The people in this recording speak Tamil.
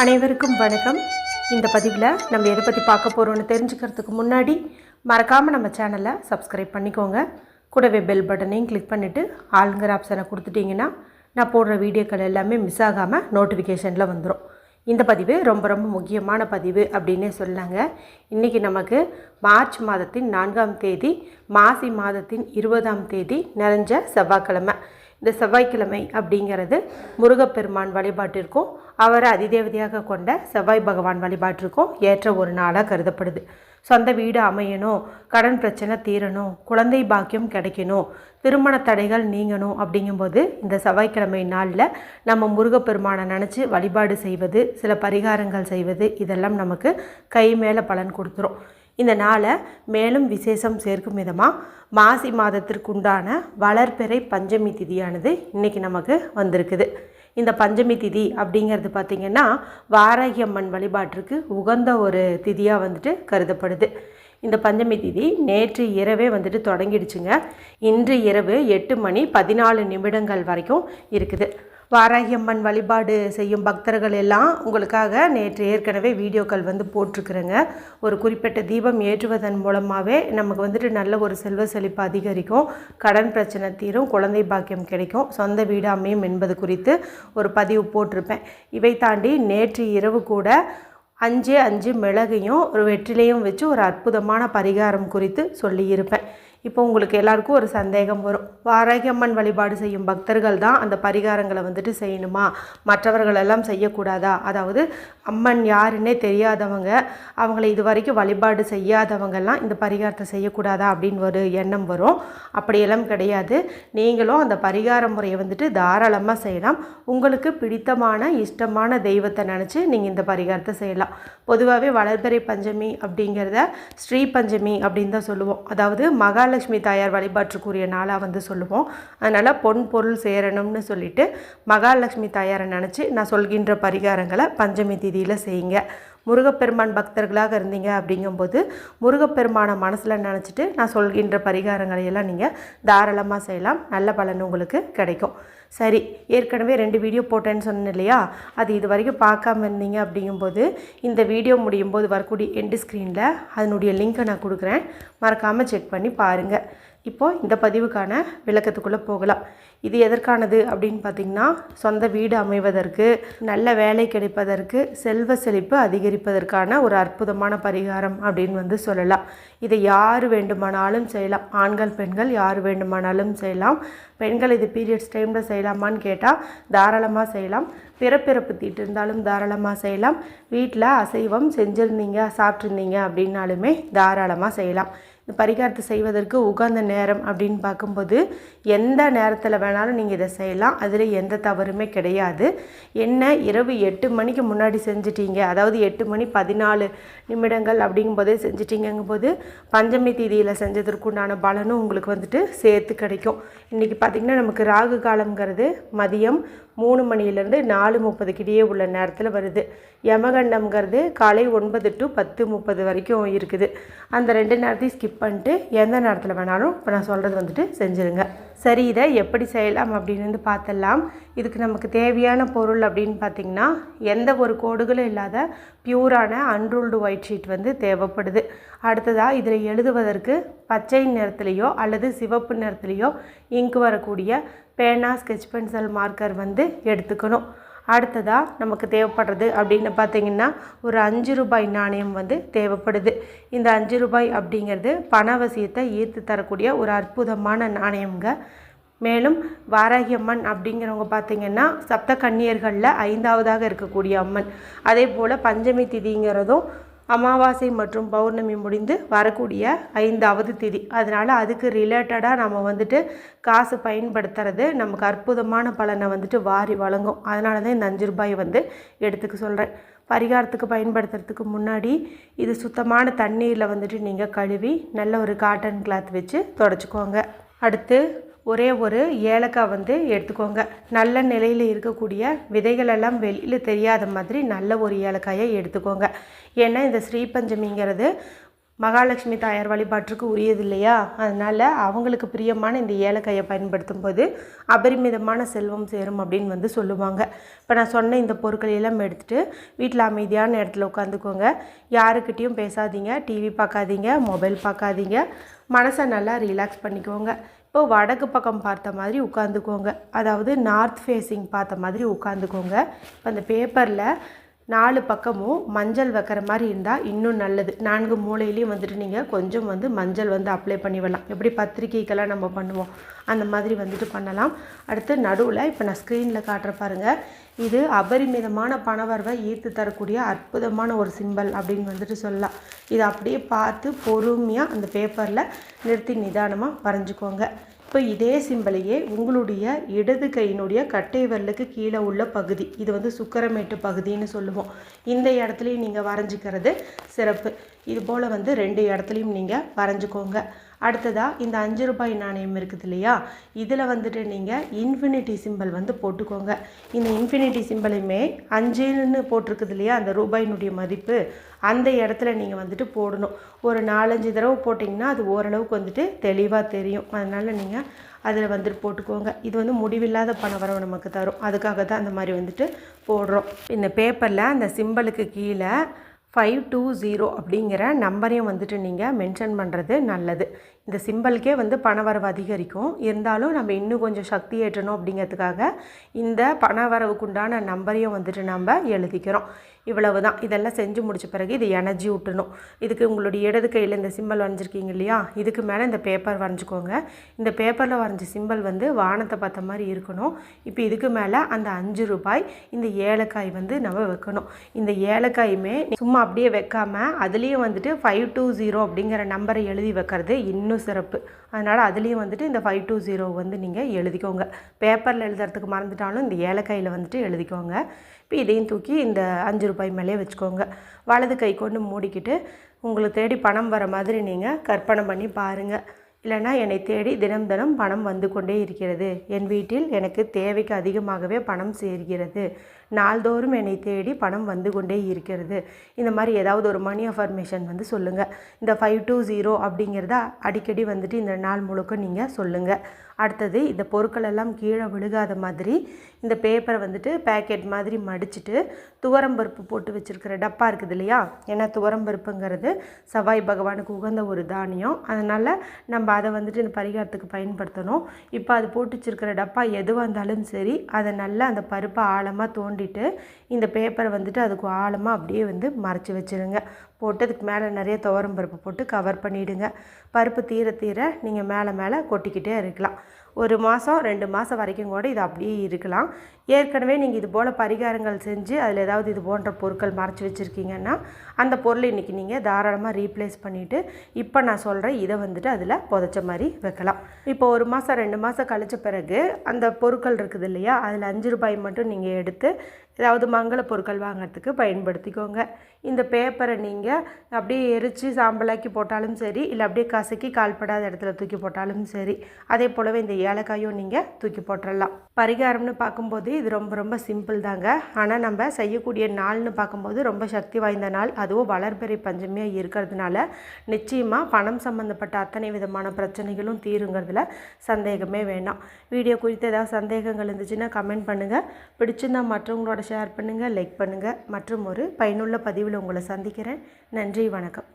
அனைவருக்கும் வணக்கம். இந்த பதிவில் நம்ம எதை பற்றி பார்க்க போகிறோம்னு தெரிஞ்சுக்கிறதுக்கு முன்னாடி மறக்காமல் நம்ம சேனலை சப்ஸ்கிரைப் பண்ணிக்கோங்க. கூடவே பெல் பட்டனையும் கிளிக் பண்ணிவிட்டு ஆளுங்கிற ஆப்ஷனை கொடுத்துட்டிங்கன்னா நான் போடுற வீடியோக்கள் எல்லாமே மிஸ் ஆகாமல் நோட்டிஃபிகேஷனில் வந்துடும் இந்த பதிவு ரொம்ப ரொம்ப முக்கியமான பதிவு அப்படின்னே சொல்லாங்க இன்றைக்கி நமக்கு மார்ச் மாதத்தின் நான்காம் தேதி மாசி மாதத்தின் இருபதாம் தேதி நிறைஞ்ச செவ்வாய்க்கிழமை. இந்த செவ்வாய்க்கிழமை அப்படிங்கிறது முருகப்பெருமான் வழிபாட்டிற்கும் அவரை அதிதேவதையாக கொண்ட செவ்வாய் பகவான் வழிபாட்டிற்கும் ஏற்ற ஒரு நாளாக கருதப்படுது. சொந்த வீடு அமையணும் கடன் பிரச்சனை தீரணும் குழந்தை பாக்கியம் கிடைக்கணும் திருமண தடைகள் நீங்கணும் அப்படிங்கும்போது இந்த செவ்வாய்க்கிழமை நாளில் நம்ம முருகப்பெருமானை நினச்சி வழிபாடு செய்வது சில பரிகாரங்கள் செய்வது இதெல்லாம் நமக்கு கை மேலே பலன் கொடுத்துரும். இந்த நாளை மேலும் விசேஷம் சேர்க்கும் விதமாக மாசி மாதத்திற்குண்டான வளர்பிறை பஞ்சமி திதியானது இன்றைக்கி நமக்கு வந்திருக்குது. இந்த பஞ்சமி திதி அப்படிங்கிறது பார்த்திங்கன்னா வாராகியம்மன் வழிபாட்டிற்கு உகந்த ஒரு திதியாக வந்துட்டு கருதப்படுது. இந்த பஞ்சமி திதி நேற்று இரவே வந்துட்டு தொடங்கிடுச்சுங்க. இன்று இரவு எட்டு மணி பதினாலு நிமிடங்கள் வரைக்கும் இருக்குது. வாராகி அம்மன் வழிபாடு செய்யும் பக்தர்கள் எல்லாம் உங்களுக்காக நேற்று ஏற்கனவே வீடியோக்கள் வந்து போட்டிருக்குறேங்க. ஒரு குறிப்பிட்ட தீபம் ஏற்றுவதன் மூலமாகவே நமக்கு வந்துட்டு நல்ல ஒரு செல்வ செழிப்பு அதிகரிக்கும். கடன் பிரச்சனை தீரும் குழந்தை பாக்கியம் கிடைக்கும். சொந்த வீடு அமையும் என்பது குறித்து ஒரு பதிவு போட்டிருப்பேன். இவை தாண்டி நேற்று இரவு கூட அஞ்சு அஞ்சு மிளகையும் ஒரு வெற்றிலையும் வச்சு ஒரு அற்புதமான பரிகாரம் குறித்து சொல்லியிருப்பேன். இப்போ உங்களுக்கு எல்லாருக்கும் ஒரு சந்தேகம் வரும். வாராகியம்மன் வழிபாடு செய்யும் பக்தர்கள் தான் அந்த பரிகாரங்களை வந்துட்டு செய்யணுமா? மற்றவர்களெல்லாம் செய்யக்கூடாதா? அதாவது அம்மன் யாருன்னே தெரியாதவங்க அவங்கள இது வரைக்கும் வழிபாடு செய்யாதவங்கெல்லாம் இந்த பரிகாரத்தை செய்யக்கூடாதா அப்படின்னு ஒரு எண்ணம் வரும். அப்படியெல்லாம் கிடையாது. நீங்களும் அந்த பரிகார முறையை வந்துட்டு தாராளமாக செய்யலாம். உங்களுக்கு பிடித்தமான இஷ்டமான தெய்வத்தை நினச்சி நீங்கள் இந்த பரிகாரத்தை செய்யலாம். பொதுவாகவே வளர்பிறை பஞ்சமி அப்படிங்கிறத ஸ்ரீ பஞ்சமி அப்படின்னு தான் சொல்லுவோம். அதாவது மகாலட்சுமி தாயார் வழிபாட்டுக்குரிய நாளாக வந்து சொல்லுவோம். அதனால் பொன் பொருள் சேரணும்னு சொல்லிட்டு மகாலட்சுமி தாயாரை நினச்சி நான் சொல்கின்ற பரிகாரங்களை பஞ்சமி திதியில் செய்யுங்க. முருகப்பெருமான் பக்தர்களாக இருந்தீங்க அப்படிங்கும்போது முருகப்பெருமானை மனசில் நினச்சிட்டு நான் சொல்கின்ற பரிகாரங்களை எல்லாம் நீங்கள் தாராளமாக செய்யலாம். நல்ல பலன் உங்களுக்கு கிடைக்கும். சரி ஏற்கனவே ரெண்டு வீடியோ போட்டேன்னு சொன்னேன் இல்லையா? அது இது வரைக்கும் பார்க்காம இருந்தீங்க அப்படிங்கும்போது இந்த வீடியோ முடியும் போது வரக்கூடிய எண்டு ஸ்க்ரீனில் அதனுடைய லிங்க்கை நான் கொடுக்குறேன். மறக்காமல் செக் பண்ணி பாருங்கள் இப்போது இந்த பதிவுக்கான விளக்கத்துக்குள்ளே போகலாம். இது எதற்கானது அப்படின்னு பார்த்திங்கன்னா சொந்த வீடு அமைவதற்கு நல்ல வேலை கிடைப்பதற்கு செல்வ செழிப்பு அதிகரிப்பதற்கான ஒரு அற்புதமான பரிகாரம் அப்படின்னு வந்து சொல்லலாம். இதை யார் வேண்டுமானாலும் செய்யலாம். ஆண்கள் பெண்கள் யார் வேண்டுமானாலும் செய்யலாம். பெண்கள் இது பீரியட்ஸ் டைமில் செய்யலாமான்னு கேட்டால் தாராளமாக செய்யலாம். பிறப்பிறப்பு தீட்டு இருந்தாலும் தாராளமாக செய்யலாம். வீட்டில் அசைவம் செஞ்சுருந்தீங்க சாப்பிட்ருந்தீங்க அப்படின்னாலுமே தாராளமாக செய்யலாம். இந்த பரிகாரத்தை செய்வதற்கு உகந்த நேரம் அப்படின்னு பார்க்கும்போது எந்த நேரத்தில் வேணாலும் நீங்கள் இதை செய்யலாம். அதில் எந்த தவறுமே கிடையாது. என்ன இரவு எட்டு மணிக்கு முன்னாடி செஞ்சிட்டீங்க. அதாவது எட்டு மணி பதினாலு நிமிடங்கள் அப்படிங்கும்போதே செஞ்சிட்டிங்கங்கும்போது பஞ்சமி தீதியில் செஞ்சதற்குண்டான பலனும் உங்களுக்கு வந்துட்டு சேர்த்து கிடைக்கும். இன்றைக்கி பார்த்திங்கன்னா நமக்கு ராகு காலங்கிறது மதியம் மூணு மணிலேருந்து நாலு முப்பதுக்கு இடையே உள்ள நேரத்தில் வருது. யமகண்டம்ங்கிறது காலை ஒன்பது டு பத்து முப்பது வரைக்கும் இருக்குது. அந்த ரெண்டு நேரத்தையும் ஸ்கிப் பண்ணிட்டு எந்த நேரத்தில் வேணாலும் இப்போ நான் சொல்கிறது வந்துட்டு செஞ்சுருங்க. சரி இதை எப்படி செய்யலாம் அப்படின்னு வந்து பார்த்துடலாம். இதுக்கு நமக்கு தேவையான பொருள் அப்படின்னு பார்த்திங்கன்னா எந்த ஒரு கோடுகளும் இல்லாத பியூரான அன்ரூல்டு ஒயிட் ஷீட் வந்து தேவைப்படுது. அடுத்ததாக இதில் எழுதுவதற்கு பச்சை நிறத்துலேயோ அல்லது சிவப்பு நிறத்துலேயோ இங்கு வரக்கூடிய பேனா ஸ்கெச் பென்சில் மார்க்கர் வந்து எடுத்துக்கணும். அடுத்ததாக நமக்கு தேவைப்படுறது அப்படின்னு பார்த்தீங்கன்னா ஒரு அஞ்சு ரூபாய் நாணயம் வந்து தேவைப்படுது. இந்த அஞ்சு ரூபாய் அப்படிங்கிறது பணவசியத்தை ஈர்த்து தரக்கூடிய ஒரு அற்புதமான நாணயம்ங்க. மேலும் வாராகி அம்மன் அப்படிங்கிறவங்க பார்த்திங்கன்னா சப்த கன்னியர்களில் ஐந்தாவதாக இருக்கக்கூடிய அம்மன். அதே போல் பஞ்சமி திதிங்கிறதும் அமாவாசை மற்றும் பௌர்ணமி முடிந்து வரக்கூடிய ஐந்தாவது திதி. அதனால் அதுக்கு ரிலேட்டடாக நம்ம வந்துட்டு காசு பயன்படுத்துறது நமக்கு அற்புதமான பலனை வந்துட்டு வாரி வழங்கும். அதனால தான் இந்த அஞ்சு ரூபாய் வந்து எடுத்துக்க சொல்கிறேன் பரிகாரத்துக்கு பயன்படுத்துறதுக்கு முன்னாடி இது சுத்தமான தண்ணீரில் வந்துட்டு நீங்கள் கழுவி நல்ல ஒரு காட்டன் கிளாத் வச்சு தொடச்சிக்கோங்க. அடுத்து ஒரே ஒரு ஏலக்காய் வந்து எடுத்துக்கோங்க. நல்ல நிலையில் இருக்கக்கூடிய விதைகளெல்லாம் வெளியில் தெரியாத மாதிரி நல்ல ஒரு ஏலக்காயை எடுத்துக்கோங்க. ஏன்னா இந்த ஸ்ரீபஞ்சமிங்கிறது மகாலட்சுமி தாயார் வழிபாட்டுக்கு உரியது இல்லையா? அதனால் அவங்களுக்கு பிரியமான இந்த ஏலக்காயை பயன்படுத்தும் போது அபரிமிதமான செல்வம் சேரும் அப்படின்னு வந்து சொல்லுவாங்க. இப்போ நான் சொன்ன இந்த பொருட்களை எல்லாம் எடுத்துகிட்டு வீட்டில் அமைதியான இடத்துல உட்காந்துக்கோங்க. யாருக்கிட்டேயும் பேசாதீங்க. டிவி பார்க்காதீங்க மொபைல் பார்க்காதீங்க மனசை நல்லா ரிலாக்ஸ் பண்ணிக்கோங்க. இப்போ வடக்கு பக்கம் பார்த்த மாதிரி உட்காந்துக்கோங்க. அதாவது நார்த் ஃபேஸிங் பார்த்த மாதிரி உட்காந்துக்கோங்க. இப்போ அந்த பேப்பரில் நாலு பக்கமும் மஞ்சள் வைக்கிற மாதிரி இருந்தால் இன்னும் நல்லது. நான்கு மூலையிலையும் வந்துட்டு நீங்கள் கொஞ்சம் வந்து மஞ்சள் வந்து அப்ளை பண்ணி விடலாம் எப்படி பத்திரிக்கைக்கெல்லாம் நம்ம பண்ணுவோம்? அந்த மாதிரி வந்துட்டு பண்ணலாம். அடுத்து நடுவில் இப்போ நான் ஸ்க்ரீனில் காட்டுற பாருங்கள் இது அபரிமிதமான பணவரவை ஈர்த்து தரக்கூடிய அற்புதமான ஒரு சிம்பல் அப்படின்னு வந்துட்டு சொல்லலாம். இதை அப்படியே பார்த்து பொறுமையாக அந்த பேப்பரில் நிறுத்தி நிதானமாக வரைஞ்சிக்கோங்க. இப்போ இதே சிம்பிளையே உங்களுடைய இடது கையினுடைய கட்டை விரலுக்கு கீழே உள்ள பகுதி இது வந்து சுக்கரமேட்டு பகுதின்னு சொல்லுவோம். இந்த இடத்துலையும் நீங்கள் வரைஞ்சிக்கிறது சிறப்பு. இது போல் வந்து ரெண்டு இடத்துலையும் நீங்கள் வரைஞ்சிக்கோங்க. அடுத்ததாக இந்த அஞ்சு ரூபாய் நாணயம் இருக்குது இல்லையா? இதில் வந்துட்டு நீங்கள் இன்ஃபினிட்டி சிம்பிள் வந்து போட்டுக்கோங்க. இந்த இன்ஃபினிட்டி சிம்பிளையுமே அஞ்சுன்னு போட்டிருக்குது இல்லையா? அந்த ரூபாயினுடைய மதிப்பு. அந்த இடத்துல நீங்கள் வந்துட்டு போடணும். ஒரு நாலஞ்சு தடவை போட்டிங்கன்னா அது ஓரளவுக்கு வந்துட்டு தெளிவாக தெரியும். அதனால் நீங்கள் அதில் வந்துட்டு போட்டுக்கோங்க. இது வந்து முடிவில்லாத பண வரவு நமக்கு தரும். அதுக்காக தான் அந்த மாதிரி வந்துட்டு போடுறோம். இந்த பேப்பரில் அந்த சிம்பிளுக்கு கீழே ஃபைவ் டூ ஜீரோ அப்படிங்கிற நம்பரையும் வந்துட்டு நீங்கள் மென்ஷன் பண்ணுறது நல்லது. இந்த சிம்பிளுக்கே வந்து பணவரவு அதிகரிக்கும். இருந்தாலும் நம்ம இன்னும் கொஞ்சம் சக்தி ஏற்றணும் அப்படிங்கிறதுக்காக இந்த பணவரவுக்குண்டான நம்பரையும் வந்துட்டு நம்ம எழுதிக்கிறோம். இவ்வளவு தான் இதெல்லாம் செஞ்சு முடிச்ச பிறகு இது எனர்ஜி விட்டணும் இதுக்கு உங்களுடைய இடது கையில் இந்த சிம்பிள் வரைஞ்சிருக்கீங்க இல்லையா? இதுக்கு மேலே இந்த பேப்பர் வரைஞ்சிக்கோங்க. இந்த பேப்பரில் வரைஞ்ச சிம்பிள் வந்து வானத்தை பார்த்த மாதிரி இருக்கணும். இப்போ இதுக்கு மேலே அந்த அஞ்சு ரூபாய் இந்த ஏலக்காய் வந்து நம்ம வைக்கணும். இந்த ஏலக்காயுமே சும்மா அப்படியே வைக்காமல் அதுலேயும் வந்துட்டு ஃபைவ் டூ ஜீரோ அப்படிங்கிற நம்பரை எழுதி வைக்கிறது இன்னும் சிறப்பு. அதனால் அதுலேயும் வந்துட்டு இந்த ஃபைவ் டூ ஜீரோ வந்து நீங்கள் எழுதிக்கோங்க. பேப்பரில் எழுதுறதுக்கு மறந்துட்டாலும் இந்த ஏலக்காயில் வந்துட்டு எழுதிக்கோங்க. இப்போ இதையும் தூக்கி இந்த அஞ்சு ரூபாய் மேலே வச்சுக்கோங்க. வலது கை கொண்டு மூடிக்கிட்டு உங்களை தேடி பணம் வர மாதிரி நீங்கள் கற்பனை பண்ணி பாருங்கள் இல்லைனா என்னை தேடி தினம் தினம் பணம் வந்து கொண்டே இருக்கிறது. என் வீட்டில் எனக்கு தேவைக்கு அதிகமாகவே பணம் சேர்கிறது. நாள்தோறும் என்னை தேடி பணம் வந்து கொண்டே இருக்கிறது. இந்த மாதிரி ஏதாவது ஒரு மணி அஃபர்மேஷன் வந்து சொல்லுங்கள் இந்த ஃபைவ் டூ ஜீரோ அப்படிங்கிறத அடிக்கடி வந்துட்டு இந்த நாள் முழுக்க நீங்கள் சொல்லுங்கள் அடுத்தது இந்த பொருட்கள் எல்லாம் கீழே விழுகாத மாதிரி இந்த பேப்பரை வந்துட்டு பேக்கெட் மாதிரி மடிச்சுட்டு துவரம்பருப்பு போட்டு வச்சுருக்கிற டப்பா இருக்குது இல்லையா? ஏன்னா துவரம்பருப்புங்கிறது செவ்வாய் பகவானுக்கு உகந்த ஒரு தானியம். அதனால் நம்ம அதை வந்துட்டு இந்த பரிகாரத்துக்கு பயன்படுத்தணும். இப்போ அது போட்டு வச்சுருக்கிற டப்பா எதுவாக இருந்தாலும் சரி அதை நல்லா அந்த பருப்பை ஆழமாக தோண்டி தோண்டிட்டு இந்த பேப்பரை வந்துட்டு அதுக்கு ஆழமாக அப்படியே வந்து மறைச்சி வச்சுருங்க. போட்டு அதுக்கு மேலே நிறைய துவரம் பருப்பு போட்டு கவர் பண்ணிவிடுங்க பருப்பு தீர தீர நீங்கள் மேலே மேலே கொட்டிக்கிட்டே இருக்கலாம். ஒரு மாதம் ரெண்டு மாதம் வரைக்கும் கூட இது அப்படியே இருக்கலாம். ஏற்கனவே நீங்கள் இது போல் பரிகாரங்கள் செஞ்சு அதில் ஏதாவது இது போன்ற பொருட்கள் மறைச்சி வச்சுருக்கீங்கன்னா அந்த பொருளை இன்றைக்கி நீங்கள் தாராளமாக ரீப்ளேஸ் பண்ணிவிட்டு இப்போ நான் சொல்கிறேன் இதை வந்துட்டு அதில் புதைச்ச மாதிரி வைக்கலாம். இப்போ ஒரு மாதம் ரெண்டு மாதம் கழித்த பிறகு அந்த பொருட்கள் இருக்குது இல்லையா அதில் அஞ்சு ரூபாய் மட்டும் நீங்கள் எடுத்து ஏதாவது மங்கள பொருட்கள் வாங்கிறதுக்கு பயன்படுத்திக்கோங்க. இந்த பேப்பரை நீங்கள் அப்படியே எரித்து சாம்பலாக்கி போட்டாலும் சரி இல்லை அப்படியே கசக்கி கால்படாத இடத்துல தூக்கி போட்டாலும் சரி அதே போலவே இந்த ஏலக்காயும் நீங்கள் தூக்கி போட்டுடலாம் பரிகாரம்னு பார்க்கும்போது இது ரொம்ப ரொம்ப சிம்பிள் தாங்க. ஆனால் நம்ம செய்யக்கூடிய நாள்னு பார்க்கும்போது ரொம்ப சக்தி வாய்ந்த நாள். அதுவும் வளர்பிறை பஞ்சமியாக இருக்கிறதுனால நிச்சயமாக பணம் சம்மந்தப்பட்ட அத்தனை விதமான பிரச்சனைகளும் தீருங்கிறதுல சந்தேகமே வேணாம். வீடியோ குறித்து ஏதாவது சந்தேகங்கள் இருந்துச்சுன்னா கமெண்ட் பண்ணுங்கள் பிடிச்சிருந்தா மற்றவங்களோட ஷேர் பண்ணுங்கள் லைக் பண்ணுங்கள் மற்றும் ஒரு பயனுள்ள பதிவில் உங்களை சந்திக்கிறேன். நன்றி வணக்கம்.